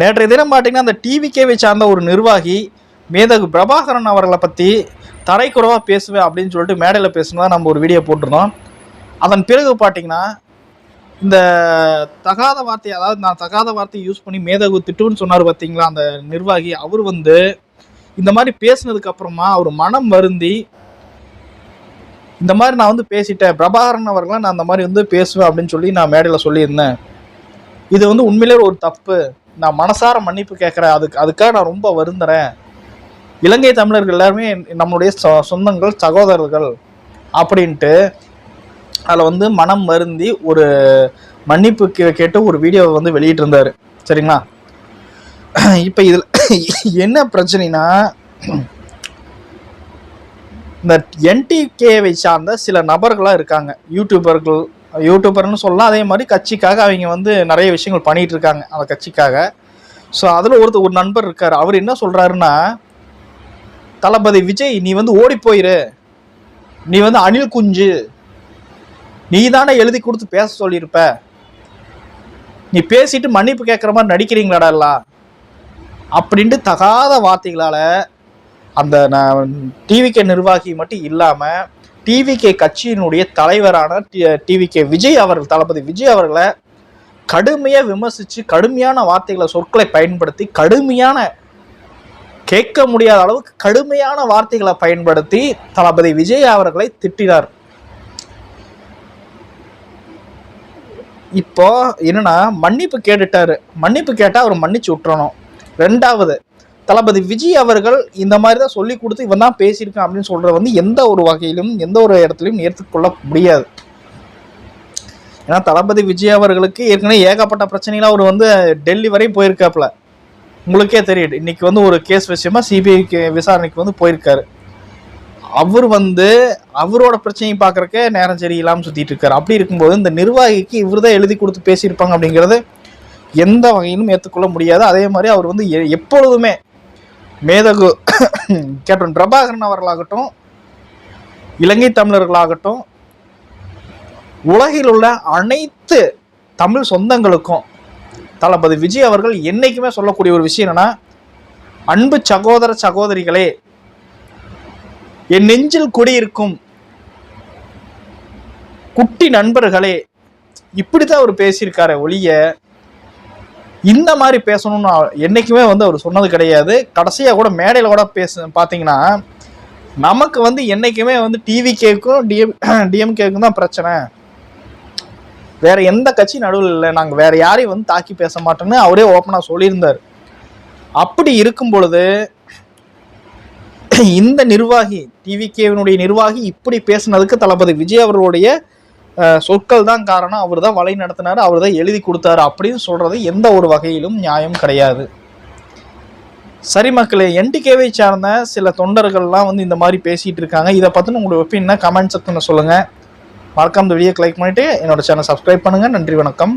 நேற்றைய தினம் பார்த்தீங்கன்னா அந்த டிவிகேவை சார்ந்த ஒரு நிர்வாகி மேதகு பிரபாகரன் அவர்களை பற்றி தரைக்குறவாக பேசுவேன் அப்படின்னு சொல்லிட்டு மேடையில் பேசினதாக நம்ம ஒரு வீடியோ போட்டிருந்தோம். அதன் பிறகு பார்த்தீங்கன்னா இந்த தகாத வார்த்தை அதாவது நான் தகாத வார்த்தையை யூஸ் பண்ணி மேதகு திட்டுன்னு சொன்னார் பார்த்தீங்களா அந்த நிர்வாகி அவர் வந்து இந்த மாதிரி பேசினதுக்கு அப்புறமா அவர் மனம் வருந்தி இந்த மாதிரி நான் வந்து பேசிட்டேன் பிரபாகரன் அவர்களை நான் அந்த மாதிரி வந்து பேசுவேன் அப்படின்னு சொல்லி நான் மேடையில் சொல்லியிருந்தேன். இது வந்து உண்மையிலே ஒரு தப்பு. நான் மனசார மன்னிப்பு கேட்குறேன். அதுக்கு அதுக்காக நான் ரொம்ப வருந்துறேன். இலங்கை தமிழர்கள் எல்லாருமே நம்மளுடைய சொ- சொந்தங்கள் சகோதரர்கள் அப்படின்ட்டு அதில் வந்து மனம் வருந்தி ஒரு மன்னிப்பு கே- கேட்டு ஒரு வீடியோவை வந்து வெளியிட்டிருந்தாரு. சரிங்களா? இப்போ இதில் என்ன பிரச்சனைனா இந்த என்டிகேவை சார்ந்த சில நபர்களாக இருக்காங்க. யூடியூபர்கள் யூடியூபர்னு சொல்லலாம். அதே மாதிரி கட்சிக்காக அவங்க வந்து நிறைய விஷயங்கள் பண்ணிட்டு இருக்காங்க அந்த கட்சிக்காக. ஸோ அதில் ஒருத்தர் ஒரு நண்பர் இருக்கார். அவர் என்ன சொல்கிறாருன்னா தளபதி விஜய் நீ வந்து ஓடி போயிரு. நீ வந்து அணில் குஞ்சு. நீ தானே எழுதி கொடுத்து பேச சொல்லியிருப்ப. நீ பேசிட்டு மன்னிப்பு கேட்குற மாதிரி நடிக்கிறீங்களாடா எல்லாம்? அப்படின்ட்டு தகாத வார்த்தைகளால் அந்த நான் டிவிகே நிர்வாகி மட்டும் இல்லாமல் டிவிகே கட்சியினுடைய தலைவரான டிவிகே விஜய் அவர்கள் தளபதி விஜய் அவர்களை கடுமையாக விமர்சித்து கடுமையான வார்த்தைகளை சொற்களை பயன்படுத்தி கடுமையான கேட்க முடியாத அளவுக்கு கடுமையான வார்த்தைகளை பயன்படுத்தி தளபதி விஜய் அவர்களை திட்டினார். இப்போ என்னன்னா மன்னிப்பு கேட்டுட்டாரு. மன்னிப்பு கேட்டால் அவர் மன்னிச்சு விட்டுறணும். ரெண்டாவது தளபதி விஜய் அவர்கள் இந்த மாதிரி தான் சொல்லி கொடுத்து இவன் தான் பேசியிருக்கான் அப்படின்னு சொல்றது வந்து எந்த ஒரு வகையிலும் எந்த ஒரு இடத்துலையும் ஏற்றுக்கொள்ள முடியாது. ஏன்னா தளபதி விஜய் அவர்களுக்கு ஏற்கனவே ஏகப்பட்ட பிரச்சனைகள் அவர் வந்து டெல்லி வரையும் போயிருக்காப்புல. உங்களுக்கே தெரியுது. இன்னைக்கு வந்து ஒரு கேஸ் விஷயமா சிபிஐக்கு விசாரணைக்கு வந்து போயிருக்காரு. அவர் வந்து அவரோட பிரச்சனையை பார்க்குறக்கே நேரம் சரியில்லாமல் சுற்றிட்டு இருக்காரு. அப்படி இருக்கும்போது இந்த நிர்வாகிக்கு இவர் தான் எழுதி கொடுத்து பேசியிருப்பாங்க அப்படிங்கிறது எந்த வகையிலும் ஏற்றுக்கொள்ள முடியாது. அதே மாதிரி அவர் வந்து எ- எப்பொழுதுமே மேதகு கேப்டன் பிரபாகரன் அவர்களாகட்டும் இலங்கை தமிழர்களாகட்டும் உலகில் உள்ள அனைத்து தமிழ் சொந்தங்களுக்கும் தளபதி விஜய் அவர்கள் என்றைக்குமே சொல்லக்கூடிய ஒரு விஷயம் என்னென்னா அன்பு சகோதர சகோதரிகளே என் நெஞ்சில் குடியிருக்கும் குட்டி நண்பர்களே இப்படித்தான் அவர் பேசியிருக்காரு ஒழிய இந்த மாதிரி பேசணும்னு என்றைக்குமே வந்து அவர் சொன்னது கிடையாது. கடைசியாக கூட மேடையில் கூட பேச பார்த்தீங்கன்னா நமக்கு வந்து என்றைக்குமே வந்து டிவி கேக்கும் டிஎம் டிஎம்கேக்கும் தான் பிரச்சனை. வேற எந்த கட்சி நடுவில் இல்லை. நாங்கள் வேற யாரையும் வந்து தாக்கி பேச மாட்டோம்னு அவரே ஓப்பனாக சொல்லியிருந்தார். அப்படி இருக்கும் பொழுது இந்த நிர்வாகி டிவிகேவினுடைய நிர்வாகி இப்படி பேசுனதுக்கு தளபதி விஜய் அவர்களுடைய சொற்கள் தான் காரணம். அவர் தான் வழி நடத்தினார் அவர் தான் எழுதி கொடுத்தாரு அப்படின்னு சொல்றது எந்த ஒரு வகையிலும் நியாயம் கிடையாது. சரி மக்களே என்டிகேவை சார்ந்த சில தொண்டர்கள்லாம் வந்து இந்த மாதிரி பேசிட்டு இருக்காங்க. இதை பற்றின உங்களுடைய ஒப்பீனியனை கமெண்ட் செக்ஷனில் சொல்லுங்கள் மறக்காம இந்த வீடியோக்கு லைக் பண்ணிட்டு என்னோட சேனல் சப்ஸ்கிரைப் பண்ணுங்கள் நன்றி வணக்கம்.